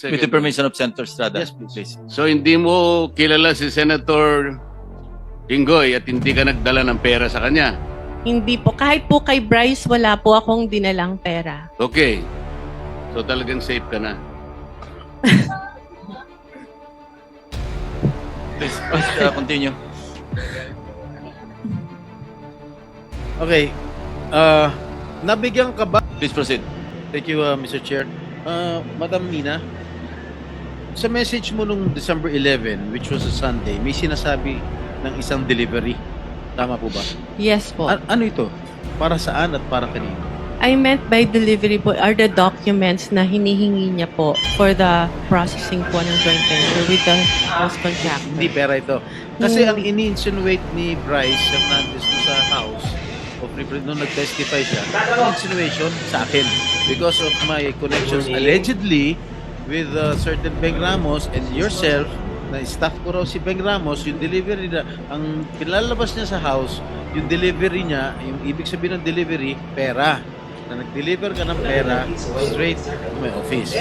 With the Second. permission of Senator Estrada. Yes, please. please. So hindi mo kilala si Senator Ingoy at hindi ka nagdala ng pera sa kanya. Hindi po. Kahit po kay Bryce, wala po akong dinalang pera. Okay. So talagang safe ka na. Please, please uh, continue. Okay. Uh, nabigyan ka ba? Please proceed. Thank you, uh, Mr. Chair. Uh, Madam Mina, sa message mo nung December 11, which was a Sunday, may sinasabi ng isang delivery. Tama po ba? Yes po. A- ano ito? Para saan at para kanino? I meant by delivery po are the documents na hinihingi niya po for the processing po ng joint venture with the house contractor. Hindi pera ito. Kasi Hmm. ang ini-insinuate ni Bryce Hernandez doon sa house of Representatives nung nag-testify siya, ang insinuation sa akin because of my connections allegedly with uh, certain Beng Ramos and yourself na staff ko raw si Beng Ramos, yung delivery na, ang pinalabas niya sa house, yung delivery niya, yung ibig sabihin ng delivery, pera. Na nag-deliver ka ng pera straight to my office.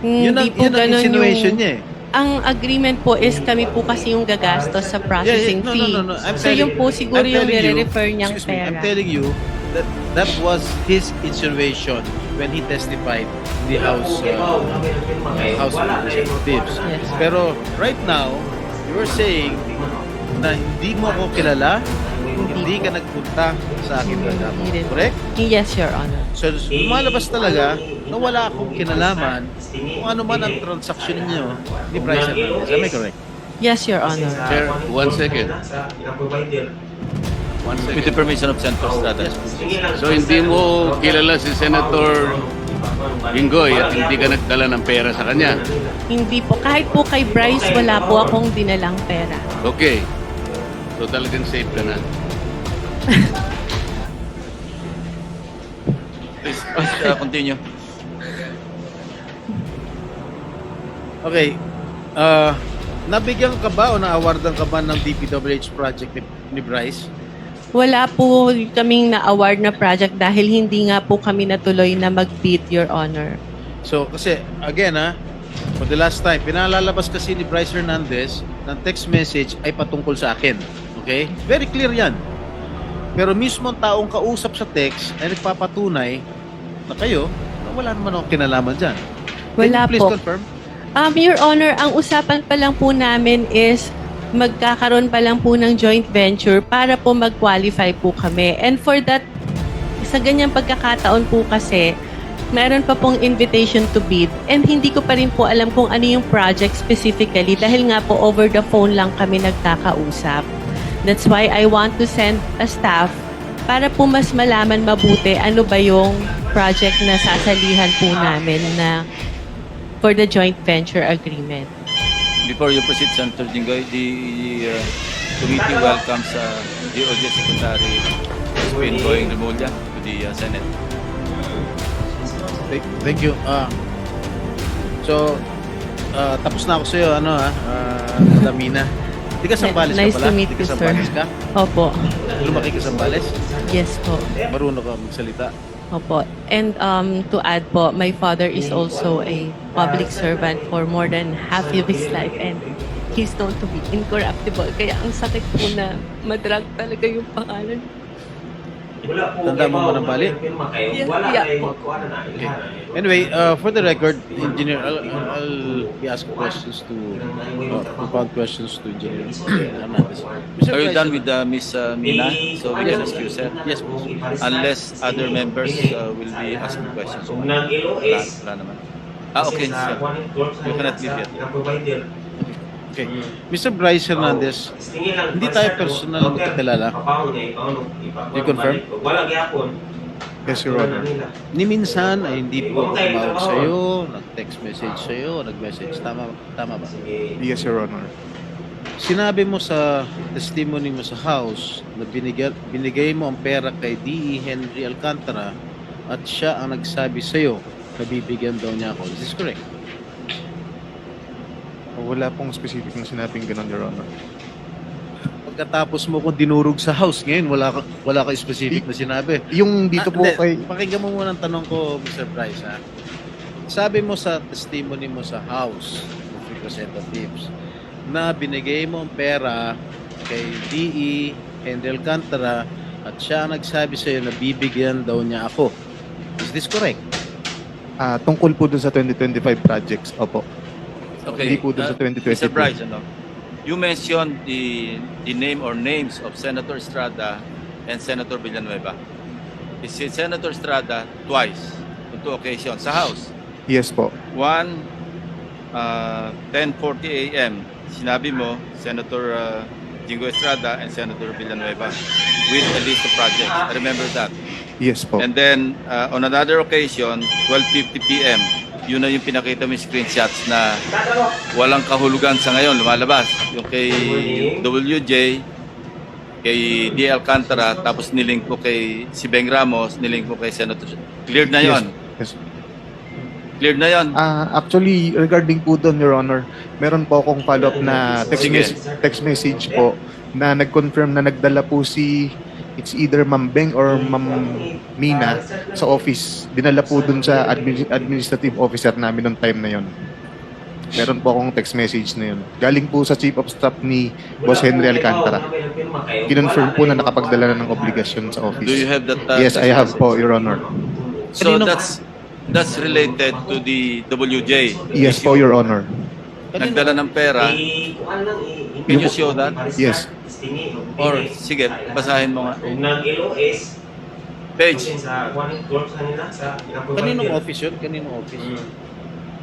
Yun ang, Hindi po yun ang ganun insinuation yung... niya eh. Ang agreement po is kami po kasi yung gagastos sa processing no, fee. no, no, no. I'm so telling- yun po siguro I'm yung you- nire-refer niyang excuse me, pera. I'm telling you that that was his insinuation when he testified in the House uh, House Representatives. Yes. Pero right now, you are saying na hindi mo ako kilala, hindi ka nagpunta sa akin programa. Correct? Yes, Your Honor. So, lumalabas talaga na wala akong kinalaman kung ano man ang transaksyon niyo ni Bryce Hernandez. Am I correct? Yes, Your Honor. Sir, one second. With the permission of Senator Estrada. So hindi mo kilala si Senator Ingoy at hindi ka nagdala ng pera sa kanya. Hindi po. Kahit po kay Bryce, wala po akong dinalang pera. Okay. So talagang safe ka na. Please, please uh, continue. Okay. Uh, nabigyan ka ba o na-awardan ka ba ng DPWH project ni, ni Bryce? Wala po kaming na-award na project dahil hindi nga po kami natuloy na mag-bid, Your Honor. So, kasi, again ha, for the last time, pinalalabas kasi ni Bryce Hernandez ng text message ay patungkol sa akin. Okay? Very clear yan. Pero mismo ang taong kausap sa text ay nagpapatunay na kayo, na wala naman akong kinalaman dyan. Can Wala you please po. confirm? Um, Your Honor, ang usapan pa lang po namin is magkakaroon pa lang po ng joint venture para po mag-qualify po kami. And for that, sa ganyang pagkakataon po kasi, meron pa pong invitation to bid and hindi ko pa rin po alam kung ano yung project specifically dahil nga po over the phone lang kami nagkakausap. That's why I want to send a staff para po mas malaman mabuti ano ba yung project na sasalihan po namin na for the joint venture agreement. Before you proceed, Senator Jinggoy, the uh, committee welcomes uh, DOJ Secretary Spin Going Remulla to the uh, Senate. Thank, thank you. Ah, so, ah, tapos na ako sa'yo, ano ha, uh, Lamina. Di ka Sambales Nice ka pala? to meet Di ka you, sir. Sambales ka? Opo. Lumaki ka Sambales? Yes po. Marunong ka magsalita? Opo. And um, to add po, my father is also a public servant for more than half of his life and he's known to be incorruptible. Kaya ang sakit po na madrag talaga yung pangalan. Tanda mo ba ng bali? Yeah. Okay. Anyway, uh, for the record, Engineer, I'll, I'll be asking questions to, uh, compound questions to Engineer Hernandez. Mr. Are you done with uh, Miss uh, Mina? So we can excuse her. Yes, please. Unless other members uh, will be asking questions. Wala, wala naman. Ah, okay. sir. You cannot leave yet. Okay. Mr. Bryce Hernandez, hindi tayo personal magkakilala. You confirm? Yes, Your Honor. Ni minsan ay hindi po tumawag sa'yo, nag-text message sa'yo, nag-message. Tama, tama ba? Yes, Your Honor. Sinabi mo sa testimony mo sa house na binigay, binigay mo ang pera kay D.E. Henry Alcantara at siya ang nagsabi sa'yo na bibigyan daw niya ako. Is this correct? Wala pong specific na sinabing ganun, Your Honor. Pagkatapos mo kung dinurog sa house ngayon, wala ka, wala ka specific na sinabi. Yung dito Ah, po hindi. kay... Pakinggan mo muna ang tanong ko, Mr. Bryce, ha? sabi mo sa testimony mo sa House of Representatives na binigay mo ang pera kay DE Henry Alcantara at siya ang nagsabi sa iyo na bibigyan daw niya ako. Is this correct? Ah, tungkol po dun sa 2025 projects. Opo. Okay. Hindi po dun sa uh, 2022. Mr. Bryce, ano? You mentioned the the name or names of Senator Estrada and Senator Villanueva. Is si Senator Estrada twice on two occasions sa House. Yes po. One, uh, 10.40 a.m. Sinabi mo, Senator uh, Jingo Estrada and Senator Villanueva with a list of projects. I remember that. Yes po. And then, uh, on another occasion, 12.50 p.m., yun na yung pinakita mo yung screenshots na walang kahulugan sa ngayon, lumalabas. Yung kay WJ, kay D. Alcantara, tapos nilink ko kay si Beng Ramos, nilink ko kay Senator. Cleared na yon. Yes. Cleared na yon. Ah, actually, regarding po doon, Your Honor, meron po akong follow-up na text, mes- text message po na nag-confirm na nagdala po si it's either Ma'am Beng or Ma'am Mina sa office. Dinala po dun sa admi- administrative officer namin noong time na yon. Meron po akong text message na yun. Galing po sa Chief of Staff ni Boss Henry Alcantara. Kinonfirm po na nakapagdala na ng obligasyon sa office. Do you have that? uh, Yes, I have po, Your Honor. So Kanino- that's that's related to the WJ. Yes po, Your Honor. Nagdala ng pera. Can you show that? Yes. Or, sige, basahin mo nga. Page. Kaninong office yun? Kaninong office?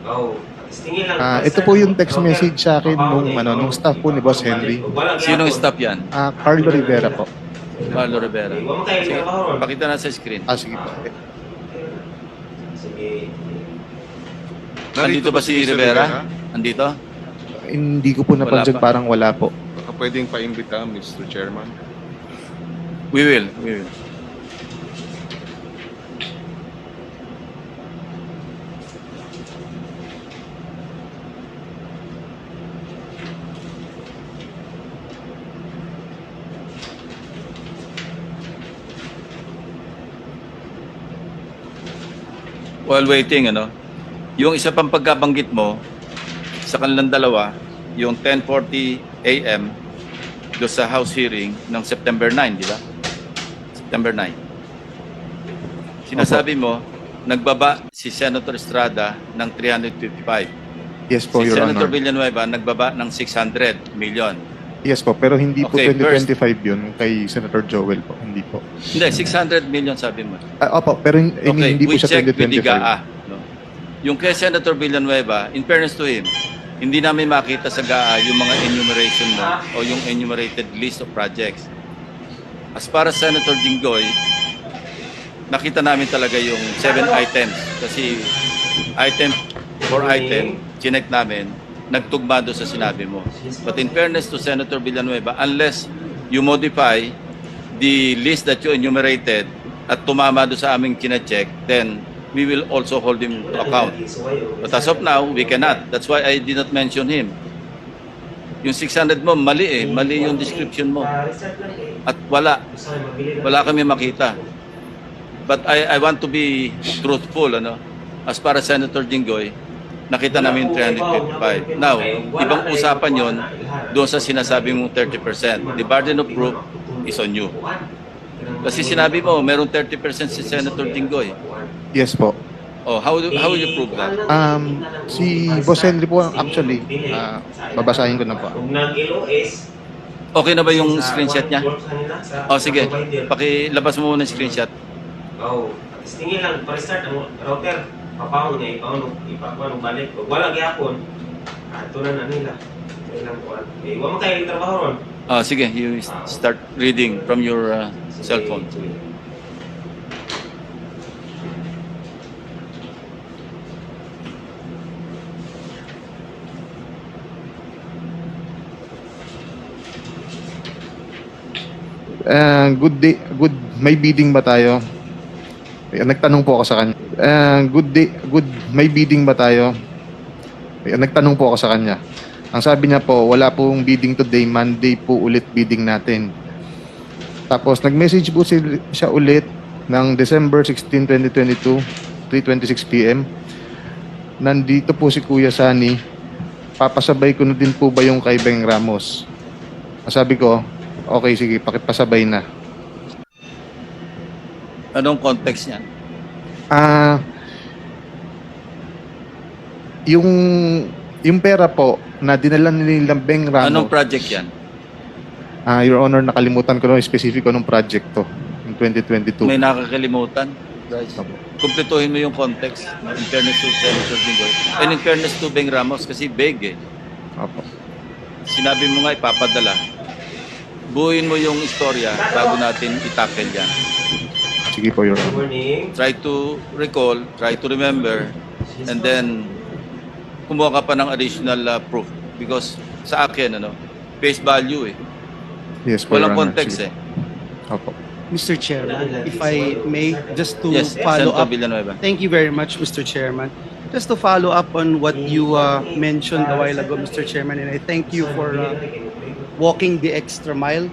Oh, tingin lang. Ah, ito po yung text message sa akin nung ano nung staff po ni Boss Henry. Sinong staff yan? Ah, Carlo Rivera po. Carlo Rivera. Sige, pakita na sa screen. Ah, sige po. Sige. Andito ba si Rivera? Andito? Hindi ko po napansin, Wala pa. parang wala po. Baka pwedeng paimbita, Mr. Chairman. We will. We will. While waiting, ano, yung isa pang pagkabanggit mo sa kanilang dalawa, yung 10.40 a.m. do sa House hearing ng September 9, di ba? September 9. Sinasabi mo, nagbaba si Senator Estrada ng 355. Yes po, si Your Senator Honor. Villanueva nagbaba ng 600 million. Yes po, pero hindi po Okay, 2025 yun kay Senator Joel po. Hindi po. Hindi, 600 million sabi mo. Ah, opo, pero hin- I mean, Okay, hindi po we siya checked with the 2025. GAA. No? Yung kay Senator Villanueva, in fairness to him, hindi namin makita sa GAA yung mga enumeration mo o yung enumerated list of projects. As para sa Senator Jinggoy, nakita namin talaga yung seven items kasi item for item, chinek namin, nagtugma doon sa sinabi mo. But in fairness to Senator Villanueva, unless you modify the list that you enumerated at tumama doon sa aming chinecheck, then we will also hold him to account. But as of now, we cannot. That's why I did not mention him. Yung 600 mo, mali eh. Mali yung description mo. At wala. Wala kami makita. But I, I want to be truthful, ano? As para Senator Jinggoy, nakita namin 355. Now, ibang usapan yon doon sa sinasabi mong 30%. The burden of proof is on you. Kasi sinabi mo, meron 30% si Senator Jinggoy. Yes po. Oh, how, do, how will you prove that? Um, si Boss Henry po, actually, ah, babasahin ko na po. Okay na ba yung screenshot niya? Oh, sige. Pakilabas mo muna yung screenshot. Oh, tingin lang, pa-restart ang router. Papahon niya, ipaon, ipakuan, balik. Wala gyapon, ah, ito na na nila. Ilang kuan. Eh, huwag mo tayo trabaho ron. Ah, sige, you start reading from your uh, cellphone. Ah, good day, good, may bidding ba tayo? Nagtanong po ako sa kanya. Ah, good day, good, may bidding ba tayo? Nagtanong po ako sa kanya. Ang sabi niya po, wala pong bidding today, Monday po ulit bidding natin. Tapos nag-message po si- siya ulit ng December 16, 2022, 3.26 p.m. nandito po si Kuya Sani, papasabay ko na din po ba yung kay Beng Ramos? Sabi ko, okay, sige, pakipasabay na. Anong context niyan? Ah, yung yung pera po na dinala nilang Beng Ramos. Anong project yan? Ah, Your Honor, nakalimutan ko na specific anong project to in 2022. May nakakalimutan? Bryce? Kumpletuhin mo yung context in fairness to Senator Bingoy. And in fairness to Beng Ramos kasi big eh. Opo. Sinabi mo nga ipapadala. Buuin mo yung istorya bago natin itackle yan. Sige po, Your Good Honor. morning. Try to recall, try to remember, and then kumuha ka pa ng additional uh, proof. Because sa akin, ano, face value eh. Yes po, Walang Your Honor. context Sige. eh. Opo. Mr. Chairman, if I may, just to Yes, follow Senator up. Villanueva. Thank you very much, Mr. Chairman. Just to follow up on what you uh, mentioned a while ago, Mr. Chairman, and I thank you for uh, walking the extra mile